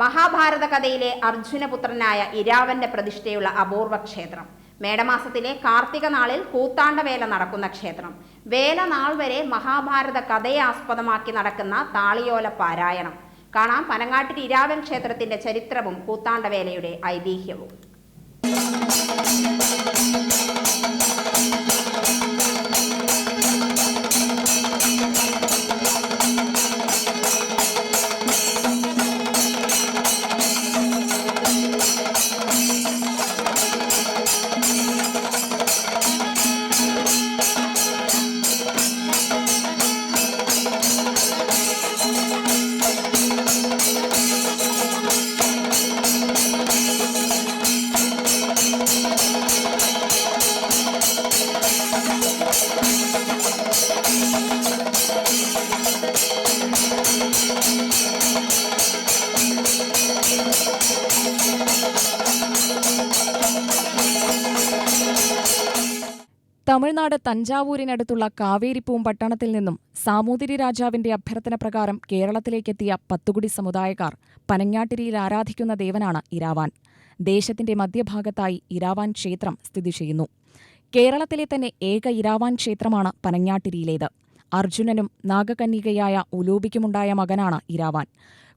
മഹാഭാരത കഥയിലെ അർജുനപുത്രനായ ഇരാവന്റെ പ്രതിഷ്ഠയുള്ള അപൂർവ ക്ഷേത്രം. മേടമാസത്തിലെ കാർത്തിക നാളിൽ കൂത്താണ്ടവേല നടക്കുന്ന ക്ഷേത്രം. വേല നാൾ വരെ മഹാഭാരത കഥയെ ആസ്പദമാക്കി നടക്കുന്ന താളിയോല പാരായണം. കാണാം പനങ്ങാട്ടിൽ ഇരാവൻ ക്ഷേത്രത്തിന്റെ ചരിത്രവും കൂത്താണ്ടവേലയുടെ ഐതിഹ്യവും. തമിഴ്നാട് തഞ്ചാവൂരിനടുത്തുള്ള കാവേരിപ്പൂം പട്ടണത്തിൽ നിന്നും സാമൂതിരി രാജാവിന്റെ അഭ്യർത്ഥന പ്രകാരം കേരളത്തിലേക്കെത്തിയ പത്തുകുടി സമുദായക്കാർ പനങ്ങാട്ടിരിയിൽ ആരാധിക്കുന്ന ദേവനാണ് ഇരാവാൻ. ദേശത്തിന്റെ മധ്യഭാഗത്തായി ഇരാവാൻ ക്ഷേത്രം സ്ഥിതി ചെയ്യുന്നു. കേരളത്തിലെ തന്നെ ഏക ഇരാവാൻ ക്ഷേത്രമാണ് പനങ്ങാട്ടിരിയിലേത്. അർജുനനും നാഗകന്യകയായ ഉലൂപിക്കുമുണ്ടായ മകനാണ് ഇരാവാൻ.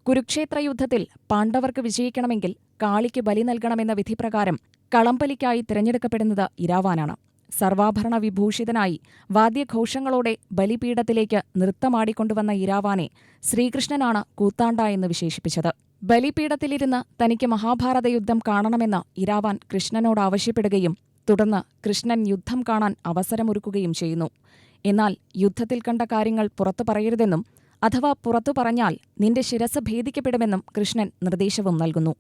കുരുക്ഷേത്ര യുദ്ധത്തിൽ പാണ്ഡവർക്ക് വിജയിക്കണമെങ്കിൽ കാളിക്ക് ബലി നൽകണമെന്ന വിധിപ്രകാരം കളമ്പലിക്കായി തിരഞ്ഞെടുക്കപ്പെടുന്നത് ഇരാവാനാണ്. സർവാഭരണ വിഭൂഷിതനായി വാദ്യഘോഷങ്ങളോടെ ബലിപീഠത്തിലേക്ക് നൃത്തമാടിക്കൊണ്ടുവന്ന ഇരാവാനെ ശ്രീകൃഷ്ണനാണ് കൂത്താണ്ട എന്ന് വിശേഷിപ്പിച്ചത്. ബലിപീഠത്തിലിരുന്ന് തനിക്ക് മഹാഭാരത യുദ്ധം കാണണമെന്ന് ഇരാവാൻ കൃഷ്ണനോട് ആവശ്യപ്പെടുകയും തുടർന്ന് കൃഷ്ണൻ യുദ്ധം കാണാൻ അവസരമൊരുക്കുകയും ചെയ്യുന്നു. എന്നാൽ യുദ്ധത്തിൽ കണ്ട കാര്യങ്ങൾ പുറത്തു പറയരുതെന്നും അഥവാ പുറത്തു പറഞ്ഞാൽ നിന്റെ ശിരസ് ഭേദിക്കപ്പെടുമെന്നും കൃഷ്ണൻ നിർദ്ദേശവും നൽകുന്നു.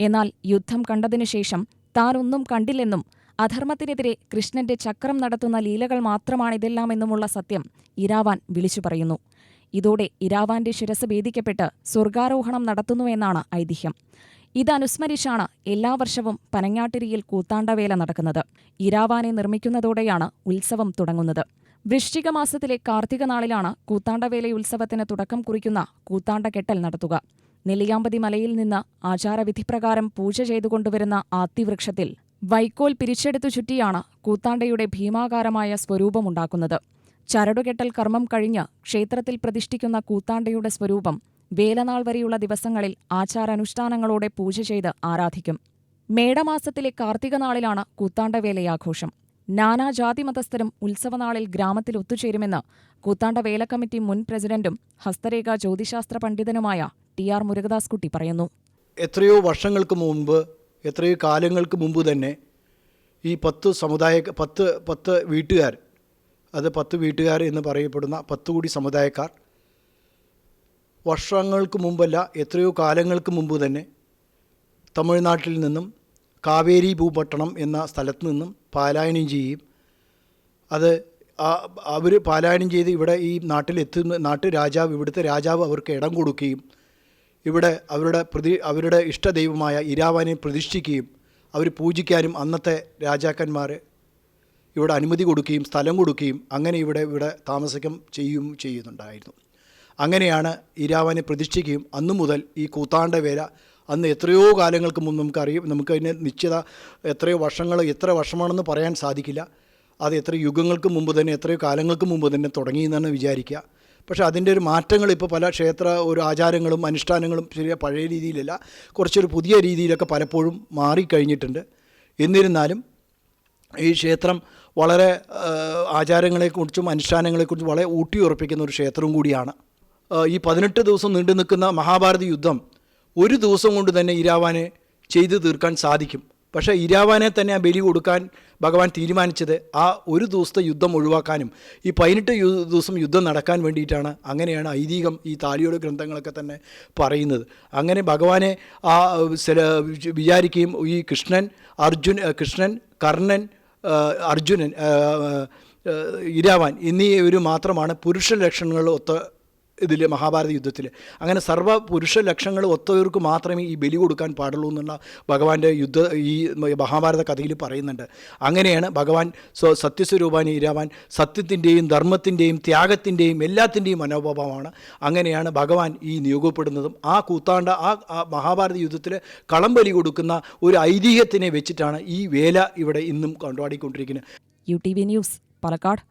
എന്നാൽ യുദ്ധം കണ്ടതിനുശേഷം താനൊന്നും കണ്ടില്ലെന്നും അധർമ്മത്തിനെതിരെ കൃഷ്ണന്റെ ചക്രം നടത്തുന്ന ലീലകൾ മാത്രമാണിതെല്ലാമെന്നുമുള്ള സത്യം ഇരാവാൻ വിളിച്ചു പറയുന്നു. ഇതോടെ ഇരാവാന്റെ ശിരസ് ഭേദിക്കപ്പെട്ട് സ്വർഗാരോഹണം നടത്തുന്നുവെന്നാണ് ഐതിഹ്യം. ഇതനുസ്മരിച്ചാണ് എല്ലാ വർഷവും പനങ്ങാട്ടിരിയിൽ കൂത്താണ്ടവേല നടക്കുന്നത്. ഇരാവാനെ നിർമ്മിക്കുന്നതോടെയാണ് ഉത്സവം തുടങ്ങുന്നത്. വൃശ്ചിക മാസത്തിലെ കാർത്തിക നാളിലാണ് കൂത്താണ്ടവേല ഉത്സവത്തിന് തുടക്കം കുറിക്കുന്ന കൂത്താണ്ടകെട്ടൽ നടത്തുക. നെല്ലിയാമ്പതി മലയിൽ നിന്ന് ആചാരവിധിപ്രകാരം പൂജ ചെയ്തുകൊണ്ടുവരുന്ന ആത്തിവൃക്ഷത്തിൽ വൈക്കോൽ പിരിച്ചെടുത്തു ചുറ്റിയാണ് കൂത്താണ്ടയുടെ ഭീമാകാരമായ സ്വരൂപമുണ്ടാക്കുന്നത്. ചരടുകെട്ടൽ കർമ്മം കഴിഞ്ഞ് ക്ഷേത്രത്തിൽ പ്രതിഷ്ഠിക്കുന്ന കൂത്താണ്ടയുടെ സ്വരൂപം വേലനാൾ വരെയുള്ള ദിവസങ്ങളിൽ ആചാരാനുഷ്ഠാനങ്ങളോടെ പൂജ ചെയ്ത് ആരാധിക്കും. മേടമാസത്തിലെ കാർത്തിക നാളിലാണ് കൂത്താണ്ടവേലയാഘോഷം നാനാജാതി മതസ്ഥരും ഉത്സവനാളിൽ ഗ്രാമത്തിൽ ഒത്തുചേരുമെന്ന് കൂത്താണ്ടവേല കമ്മിറ്റി മുൻ പ്രസിഡന്റും ഹസ്തരേഖ ജ്യോതിശാസ്ത്ര പണ്ഡിതനുമായ ടി ആർ മുരുകദാസ് കുട്ടി പറയുന്നു. എത്രയോ വർഷങ്ങൾക്ക് മുമ്പ് എത്രയോ കാലങ്ങൾക്ക് മുമ്പ് തന്നെ ഈ പത്ത് സമുദായ പത്ത് പത്ത് വീട്ടുകാർ അത് പത്ത് വീട്ടുകാർ എന്ന് പറയപ്പെടുന്ന പത്ത് കൂടി സമുദായക്കാർ വർഷങ്ങൾക്ക് മുമ്പല്ല എത്രയോ കാലങ്ങൾക്ക് മുമ്പ് തന്നെ തമിഴ്നാട്ടിൽ നിന്നും കാവേരി ഭൂപട്ടണം എന്ന സ്ഥലത്ത് നിന്നും പാലായനം ചെയ്യും. അത് അവർ പാലായനം ചെയ്ത് ഇവിടെ ഈ നാട്ടിലെത്തുന്ന നാട്ടു രാജാവ് ഇവിടുത്തെ രാജാവ് അവർക്ക് ഇടം കൊടുക്കുകയും ഇവിടെ അവരുടെ പ്രതി അവരുടെ ഇഷ്ടദൈവമായ ഇരാവാനെ പ്രതിഷ്ഠിക്കുകയും അവർ പൂജിക്കാനും അന്നത്തെ രാജാക്കന്മാർ ഇവിടെ അനുമതി കൊടുക്കുകയും സ്ഥലം കൊടുക്കുകയും അങ്ങനെ ഇവിടെ ഇവിടെ താമസിക്കം ചെയ്യും ചെയ്യുന്നുണ്ടായിരുന്നു. അങ്ങനെയാണ് ഇരാവാനെ പ്രതിഷ്ഠിക്കുകയും അന്നു മുതൽ ഈ കൂത്താണ്ട വേല അന്ന് എത്രയോ കാലങ്ങൾക്ക് മുമ്പ് നമുക്കറിയും നമുക്കതിന് നിശ്ചിത എത്രയോ വർഷങ്ങൾ എത്ര വർഷമാണെന്ന് പറയാൻ സാധിക്കില്ല. അത് എത്ര യുഗങ്ങൾക്ക് മുമ്പ് തന്നെ എത്രയോ കാലങ്ങൾക്ക് മുമ്പ് തന്നെ തുടങ്ങിയെന്നാണ് വിചാരിക്കുക. പക്ഷേ അതിന്റെ ഒരു മാറ്റങ്ങൾ ഇപ്പോൾ പല ക്ഷേത്ര ഒരു ആചാരങ്ങളും അനുഷ്ഠാനങ്ങളും ശരിയ പഴയ രീതിയിലല്ല കുറച്ചൊരു പുതിയ രീതിയിലൊക്കെ പലപ്പോഴും മാറിക്കഴിഞ്ഞിട്ടുണ്ട്. എന്നിരുന്നാലും ഈ ക്ഷേത്രം വളരെ ആചാരങ്ങളെക്കുറിച്ചും അനുഷ്ഠാനങ്ങളെക്കുറിച്ചും വളരെ ഊട്ടിയുറപ്പിക്കുന്ന ഒരു ക്ഷേത്രവും കൂടിയാണ്. ഈ പതിനെട്ട് ദിവസം നീണ്ടു നിൽക്കുന്ന മഹാഭാരത യുദ്ധം ഒരു ദിവസം കൊണ്ട് തന്നെ ഇരാവാനെ ചെയ്തു തീർക്കാൻ സാധിക്കും. പക്ഷേ ഇരാവാനെ തന്നെ ആ ബലി കൊടുക്കാൻ ഭഗവാൻ തീരുമാനിച്ചത് ആ ഒരു ദിവസത്തെ യുദ്ധം ഒഴിവാക്കാനും ഈ പതിനെട്ട് ദിവസം യുദ്ധം നടക്കാൻ വേണ്ടിയിട്ടാണ് അങ്ങനെയാണ് ഐതിഹ്യം ഈ താലിയോട് ഗ്രന്ഥങ്ങളൊക്കെ തന്നെ പറയുന്നത്. അങ്ങനെ ഭഗവാനെ ആ വിചാരിക്കുകയും ഈ കൃഷ്ണൻ അർജുൻ കൃഷ്ണൻ കർണൻ അർജുനൻ ഇരാവാൻ എന്നീ ഒരു മാത്രമാണ് പുരുഷ ലക്ഷണങ്ങൾ ഒത്ത ഇതിൽ മഹാഭാരത യുദ്ധത്തിൽ അങ്ങനെ സർവ പുരുഷ ലക്ഷങ്ങൾ ഒത്തവർക്ക് മാത്രമേ ഈ ബലി കൊടുക്കാൻ പാടുള്ളൂ എന്നുള്ള ഭഗവാന്റെ യുദ്ധ ഈ മഹാഭാരത കഥയിൽ പറയുന്നുണ്ട്. അങ്ങനെയാണ് ഭഗവാൻ സ്വ സത്യസ്വരൂപാനി ഇരാവാൻ സത്യത്തിന്റെയും ധർമ്മത്തിന്റെയും ത്യാഗത്തിന്റെയും എല്ലാത്തിന്റെയും മനോഭാവമാണ്. അങ്ങനെയാണ് ഭഗവാൻ ഈ നിയോഗപ്പെടുന്നതും. ആ കൂത്താണ്ട ആ ആ മഹാഭാരത യുദ്ധത്തിൽ കളം ബലി കൊടുക്കുന്ന ഒരു ഐതിഹ്യത്തിനെ വെച്ചിട്ടാണ് ഈ വേല ഇവിടെ ഇന്നും കൊണ്ടാടിക്കൊണ്ടിരിക്കുന്നത് U T V news Palakkad.